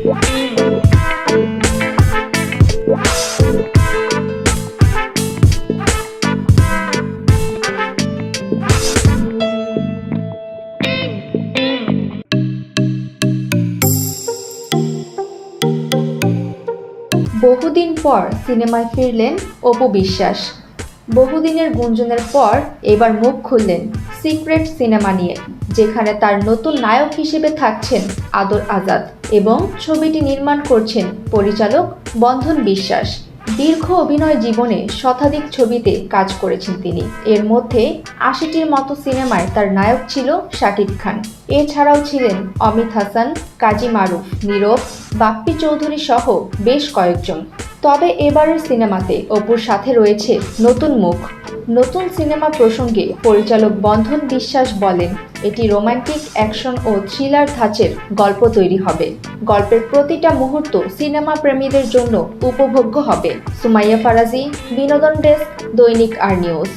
বহুদিন পর সিনেমায় ফিরলেন অপু বিশ্বাস। বহুদিনের গুঞ্জনের পর এবার মুখ খুললেন সিক্রেট সিনেমা নিয়ে, যেখানে তার নতুন নায়ক হিসেবে থাকছেন আদর আজাদ। এবং ছবিটি নির্মাণ করছেন পরিচালক বন্ধন বিশ্বাস। দীর্ঘ অভিনয় জীবনে শতাধিক ছবিতে কাজ করেছেন তিনি। এর মধ্যে আশিটির মতো সিনেমায় তার নায়ক ছিল শাকিব খান। এছাড়াও ছিলেন অমিত হাসান, কাজী মারুফ, নীরব, বাপ্পি চৌধুরী সহ বেশ কয়েকজন। তবে এবারের সিনেমাতে অপুর সাথে রয়েছে নতুন মুখ। নতুন সিনেমা প্রসঙ্গে পরিচালক বন্ধন বিশ্বাস বলেন, এটি রোমান্টিক অ্যাকশন ও থ্রিলার ধাঁচের গল্প তৈরি হবে। গল্পের প্রতিটা মুহূর্ত সিনেমা প্রেমীদের জন্য উপভোগ্য হবে। সুমাইয়া ফারাজি, বিনোদন ডেস্ক, দৈনিক আর নিউজ।